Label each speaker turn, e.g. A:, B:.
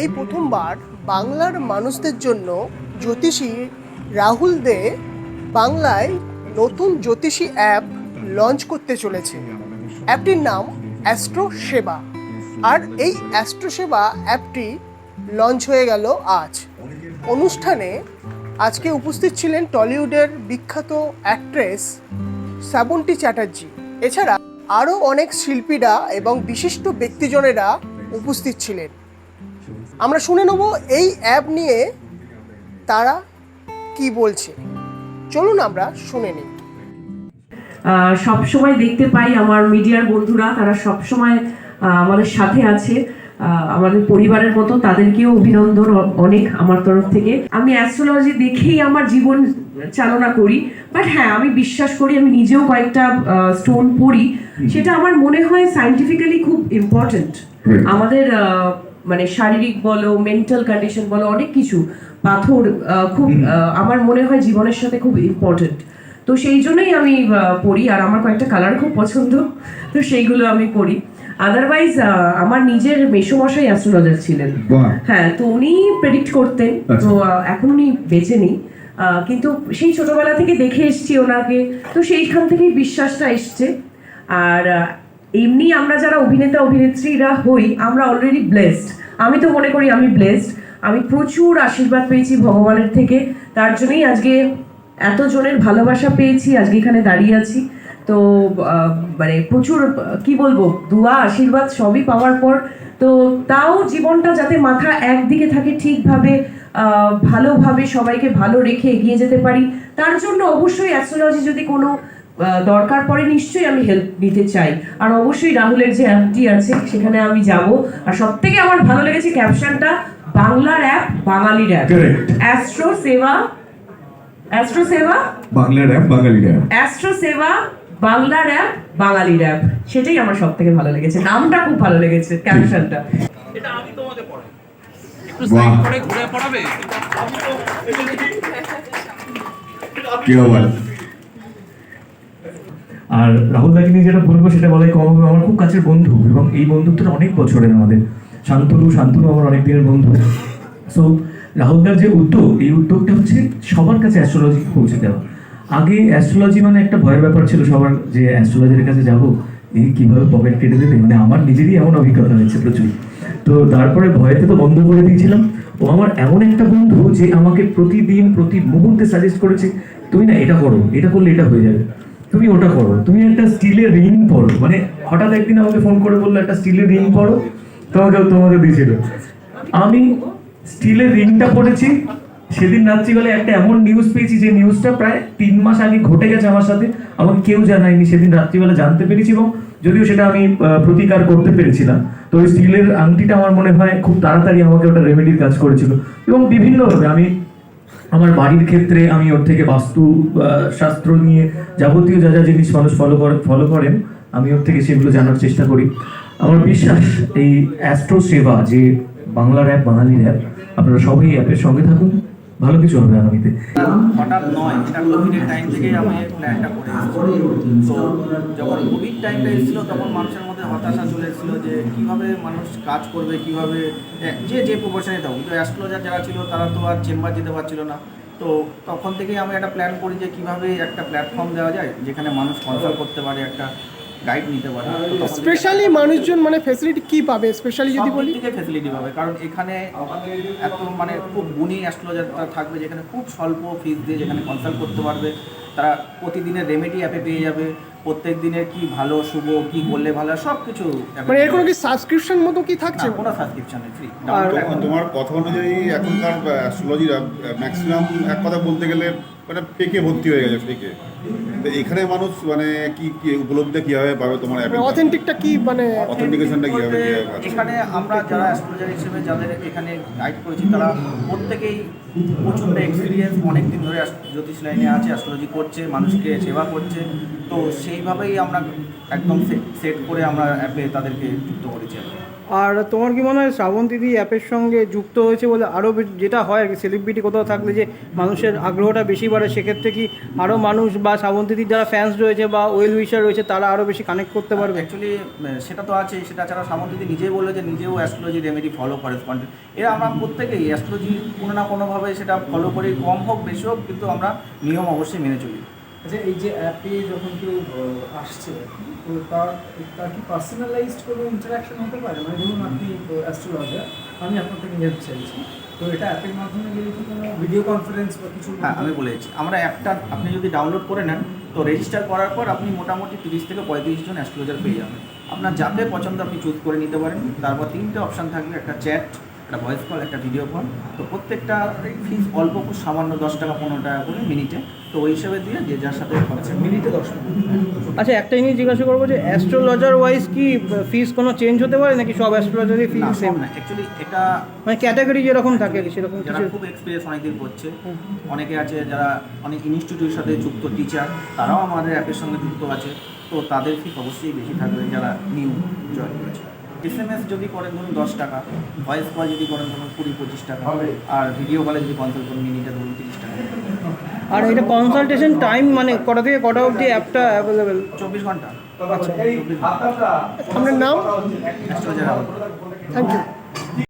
A: এই প্রথমবার বাংলার মানুষদের জন্য জ্যোতিষী রাহুল দে বাংলায় নতুন জ্যোতিষী অ্যাপ লঞ্চ করতে চলেছে। অ্যাপটির নাম অ্যাস্ট্রো সেবা। আর এই অ্যাস্ট্রো সেবা অ্যাপটি লঞ্চ হয়ে গেল আজ। অনুষ্ঠানে আজকে উপস্থিত ছিলেন টলিউডের বিখ্যাত অ্যাক্ট্রেস শ্রাবন্তী চ্যাটার্জি। এছাড়া আরও অনেক শিল্পীরা এবং বিশিষ্ট ব্যক্তিজনেরা উপস্থিত ছিলেন। আমরা শুনে নেব এই অ্যাপ নিয়ে তারা কি বলছে। চলুন আমরা শুনে নিই।
B: সব সময় দেখতে পাই আমার মিডিয়ার বন্ধুরা তারা সব সময় আমাদের সাথে আছে। আমাদের পরিবারের মতো তাদেরকেও অভিনন্দন অনেক আমার তরফ থেকে। আমি অ্যাস্ট্রোলজি দেখেই আমার জীবন চালনা করি বাট হ্যাঁ আমি বিশ্বাস করি আমি নিজেও কয়েকটা স্টোন পড়ি। সেটা আমার মনে হয় সাইন্টিফিক্যালি খুব ইম্পর্ট্যান্ট আমাদের মানে শারীরিক বলো মেন্টাল কন্ডিশন বলো অনেক কিছু। পাথর খুব আমার মনে হয় জীবনের সাথে খুব ইম্পর্টেন্ট তো সেই জন্যই আমি পড়ি আর আমার কয়েকটা কালার খুব পছন্দ তো সেইগুলো আমি পড়ি। আদারওয়াইজ আমার নিজের মেসোমশাই অ্যাস্ট্রোলজার ছিলেন। হ্যাঁ তো উনি প্রেডিক্ট করতেন তো এখন উনি বেঁচে নেই। কিন্তু সেই ছোটবেলা থেকে দেখে এসছি ওনাকে তো সেইখান থেকেই বিশ্বাসটা এসছে। আর এমনি আমরা যারা অভিনেতা, অভিনেত্রীরা হই, আমরা অলরেডি ব্লেসড আমি তো মনে করি আমি ব্লেসড আমি প্রচুর আশীর্বাদ পেয়েছি ভগবানের থেকে। তার জন্যই আজকে এত জনের ভালোবাসা পেয়েছি, আজকে এখানে দাঁড়িয়ে আছি। তো মানে প্রচুর, কি বলব, দুয়া, আশীর্বাদ সবই পাওয়ার পর। তো তাও জীবনটা যাতে মাথা একদিকে থাকে ঠিকভাবে ভালোভাবে সবাইকে ভালো রেখে এগিয়ে যেতে পারি। তার জন্য অবশ্যই অ্যাস্ট্রোলজি যদি কোনো দরকার পড়ে নিশ্চয়ই আমি হেল্প নিতে চাই। আর অবশ্যই রাহুলের যে অ্যাপটি আছে সেখানে আমি যাব। আর সব থেকে আমার ভালো লেগেছে ক্যাপশনটা বাংলার অ্যাপ বাঙালির app astro Seva astro Seva
C: Bangla rap Bangali rap
B: astro Seva Bangla rap বাঙালি র্যাপ সেটাই আমার সব থেকে ভালো লেগেছে। নামটা খুব ভালো লেগেছে ক্যাপশনটা
D: এটা আমি তোমাকে পড়াই। একটু সাইড করে ঘুরে পড়াবে?
C: কি আবার
E: আর রাহুল দাকে নিয়ে যেটা বলব, সেটা বলাই কম হবে। আমার খুব কাছের বন্ধু এবং এই বন্ধুত্বটা অনেক বছরের আমাদের। শান্তনু শান্তনু আমার অনেক দিনের বন্ধু সো রাহুলদার যে উদ্যোগ, এই উদ্যোগটা হচ্ছে সবার কাছে অ্যাস্ট্রোলজি পৌঁছে দেওয়া। আগে অ্যাস্ট্রোলজি মানে একটা ভয়ের ব্যাপার ছিল সবার, যে অ্যাস্ট্রোলজির কাছে যাব এই কীভাবে পকেট কেটে দেবে? মানে আমার নিজেরই এমন অভিজ্ঞতা হয়েছে প্রচুর। তো তারপরে ভয়েতে তো বন্ধ করে দিয়েছিলাম। ও আমার এমন একটা বন্ধু যে আমাকে প্রতিদিন, প্রতি মুহূর্তে সাজেস্ট করেছে, তুমি না এটা করো, এটা করলে এটা হয়ে যাবে। তুমি ওটা করো, তুমি একটা স্টিলের রিং পরো। মানে হঠাৎ একদিন আমাকে ফোন করে বলল, একটা স্টিলের রিং পরো তোমাকে তোমাকে দিয়েছিল। আমি স্টিলের রিংটা পড়েছি সেদিন রাত্রিবেলা একটা এমন নিউজ পেয়েছি, যে নিউজটা প্রায় তিন মাস আগে ঘটে গেছে আমার সাথে, আমাকে কেউ জানায়নি, সেদিন রাত্রিবেলা জানতে পেরেছি এবং যদিও সেটা আমি প্রতিকার করতে পেরেছিলাম তো ওই স্টিলের আংটিটা আমার মনে হয় খুব তাড়াতাড়ি আমাকে ওটা রেমেডির কাজ করেছিল। এবং বিভিন্নভাবে আমি আমার বাড়ির ক্ষেত্রে আমি ওর থেকে বাস্তু শাস্ত্র নিয়ে যাবতীয় যা যা জিনিস মানুষ ফলো করে ফলো করেন, আমি ওর থেকে সেগুলো জানার চেষ্টা করি। আমার বিশ্বাস, এই অ্যাস্ট্রো সেবা যে বাংলা র্যাপ বাঙালি র্যাপ আপনারা সবাই অ্যাপের সঙ্গে থাকুন। ভালো কিছু হবে আগামীতে।
F: হঠাৎ নয়, এটা কোভিডের টাইম আমি প্ল্যানটা করে যখন কোভিড টাইমটা এসেছিল, তখন মানুষের মধ্যে হতাশা চলে এসেছিল যে কীভাবে মানুষ কাজ করবে, কীভাবে যে যে প্রফেশনে থাকুক। কিন্তু অ্যাস্ট্রোলজার যারা ছিল, তারা তো আর চেম্বার যেতে পারছিল না। তো তখন থেকেই আমি একটা প্ল্যান করি যে কীভাবে একটা প্ল্যাটফর্ম দেওয়া যায়, যেখানে মানুষ কনসাল্ট করতে পারে, একটা গাইড নিতে পারে। তো তখন থেকে-
A: স্পেশালি মানুষজন মানে ফেসিলিটি কি পাবে? স্পেশালি যদি বলি।
F: থেকে ফেসিলিটি পাবে কারণ এখানে এত মানে খুব গুণী অ্যাস্ট্রোলজার থাকবে যেখানে খুব স্বল্প ফিস দিয়ে যেখানে কনসাল্ট করতে পারবে। তারা প্রতিদিনের রেমেডি অ্যাপে পেয়ে যাবে প্রত্যেক দিনের কি ভালো শুভ কি করলে ভালো সব কিছু
A: মানে এর কোনো কি সাবস্ক্রিপশন মতো কি থাকছে?
F: কোনো সাবস্ক্রিপশন ফ্রি
G: এখন তোমার কথা অনুযায়ী এখনকার অ্যাস্ট্রোলজিরা ম্যাক্সিমাম এক কথা বলতে গেলে মানে পেকে ভর্তি হয়ে গেছে পেকে তো এখানে মানুষ মানে কি কি উপলব্ধিটা কীভাবে পাবে তোমার অ্যাপে
A: অথেন্টিকটা কি মানে
G: অথেন্টিকেশনটা কীভাবে
F: এখানে আমরা যারা অ্যাস্ট্রোলজার হিসেবে যাদের এখানে গাইড করেছি তারা প্রত্যেকেই প্রচণ্ড এক্সপিরিয়েন্স অনেক দিন ধরে জ্যোতিষ লাইনে আছে অ্যাস্ট্রোলজি করছে মানুষকে সেবা করছে। তো সেইভাবেই আমরা একদম সেট করে আমরা অ্যাপে তাদেরকে যুক্ত করেছি আর
H: তোমার কি মনে হয় শ্রাবন্তীদি অ্যাপের সঙ্গে যুক্ত হয়েছে বলে আরও যেটা হয় আর কি সেলিব্রিটি কোথাও থাকলে যে মানুষের আগ্রহটা বেশি বাড়ে সেক্ষেত্রে কি আরও মানুষ বা শ্রাবন্তীদির যারা ফ্যান্স রয়েছে বা ওয়েল উইশার রয়েছে তারা আরও বেশি কানেক্ট করতে পারবে?
F: অ্যাকচুয়ালি সেটা তো আছে সেটা ছাড়া সামন্তীদি নিজেই বলল যে নিজেও অ্যাস্ট্রোলজি রেমেডি ফলো করে। কন্টিনিউ এরা আমরা প্রত্যেকেই অ্যাস্ট্রোলজি কোনো না কোনোভাবে সেটা ফলো করি কম হোক বেশি হোক কিন্তু আমরা নিয়ম অবশ্যই মেনে চলি।
I: আচ্ছা এই যে অ্যাপে যখন কেউ আসছে, তো তার তার কি পার্সোনালাইজড কোনো ইন্টারাকশন হতে পারে? মানে ধরুন আপনি অ্যাস্ট্রোলজার আমি আপনার থেকে হেল্প চাইছি। তো এটা অ্যাপের মাধ্যমে গেলে কি কোনো ভিডিও কনফারেন্স বা কিছু
F: হ্যাঁ আমি বলেছি আমরা অ্যাপটা আপনি যদি ডাউনলোড করে নেন, তো রেজিস্টার করার পর আপনি মোটামুটি তিরিশ থেকে পঁয়ত্রিশ জন অ্যাস্ট্রোলজার পেয়ে যাবেন। আপনার যাতে পছন্দ আপনি চুজ করে নিতে পারেন। তারপর তিনটে অপশান থাকবে, একটা চ্যাট একটা ভয়েস কল একটা ভিডিও কল তো প্রত্যেকটা ফিজ অল্প খুব সামান্য দশ টাকা পনেরো টাকা করে মিনিটে তো ওই হিসাবে দিয়ে যে যার সাথে
I: আচ্ছা মিনিটে দশ
H: আচ্ছা একটা জিনিস জিজ্ঞাসা করব যে অ্যাস্ট্রোলজার ওয়াইজ কি ফিস কোনো চেঞ্জ হতে পারে নাকি সব অ্যাস্ট্রোলজারই ফিস
F: না
H: সেম
F: না। অ্যাকচুয়ালি এটা
H: মানে ক্যাটাগরি যেরকম থাকে সেরকম
F: যারা খুব এক্সপিরিয়েন্স অনেকদিন করছে অনেকে আছে যারা অনেক ইনস্টিটিউটের সাথে যুক্ত টিচার তারাও আমাদের অ্যাপের সঙ্গে যুক্ত আছে। তো তাদের ফি অবশ্যই বেশি থাকবে যারা নিউ জয়েন করেছে। এস এম এস যদি করেন ধরুন দশ টাকা ভয়েস কল যদি করেন ধরুন কুড়ি পঁচিশ টাকা আর ভিডিও কলে যদি কনসাল্ট করেন মিনিটে ধরুন তিরিশ টাকা।
H: আর এটা কনসালটেশন টাইম মানে কটা থেকে কটা অবধি অ্যাপটা অ্যাভেলেবেল
F: চব্বিশ ঘণ্টা।
H: আচ্ছা।
A: আপনার নাম? Thank you